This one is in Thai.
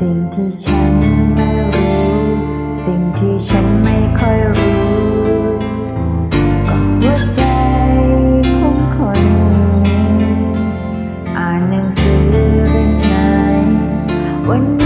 สิ่งที่ฉันไม่รู้ สิ่งที่ฉันไม่ค่อยรู้ก็หัวใจของคนนี้อ่านหนังสือเรื่องไหนวันนี้